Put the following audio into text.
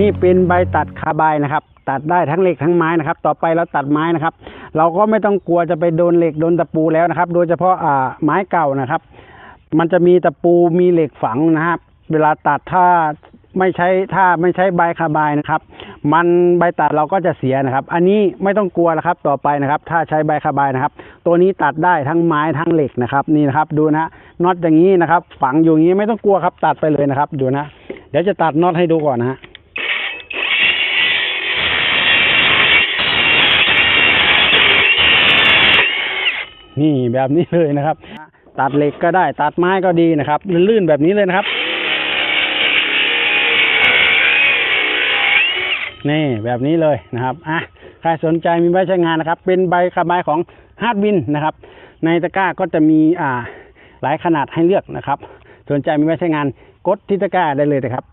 นี่เป็นใบตัดคาร์บายนะครับ ตัดได้ทั้งเหล็กทั้งไม้นะครับ ต่อไปเราตัดไม้นะครับ เราก็ไม่ต้องกลัวจะไปโดนเหล็กโดนตะปูแล้วนะครับ โดยเฉพาะอ่าไม้เก่านะครับ มันจะมีตะปูมีเหล็กฝังนะครับ เวลาตัดถ้าไม่ใช้ถ้าไม่ใช้ใบคาร์บายนะครับ มันใบตัดเราก็จะเสียนะครับ อันนี้ไม่ต้องกลัวแล้วครับต่อไปนะครับ ถ้าใช้ใบคาร์บายนะครับ ตัวนี้ตัดได้ทั้งไม้ทั้งเหล็กนะครับ นี่นะครับ ดูนะฮะน็อตอย่างนี้นะครับ ฝังอยู่อย่างนี้ไม่ต้องกลัวครับ ตัดไปเลยนะครับ ดูนะ เดี๋ยวจะตัดน็อตให้ดูก่อนนะฮะ นี่แบบนี้เลยนะครับ ตัดเหล็กก็ได้ตัดไม้ก็ดีนะครับลื่นๆแบบนี้เลยนะครับ นี่แบบนี้เลยนะครับอะใครสนใจมีใบใช้งานนะครับ เป็นใบคาร์บายของฮาร์ดวินนะครับ ในตะกร้าก็จะมีอ่าหลายขนาดให้เลือกนะครับ สนใจมีใบใช้งานกดที่ตะกร้าได้เลยนะครับ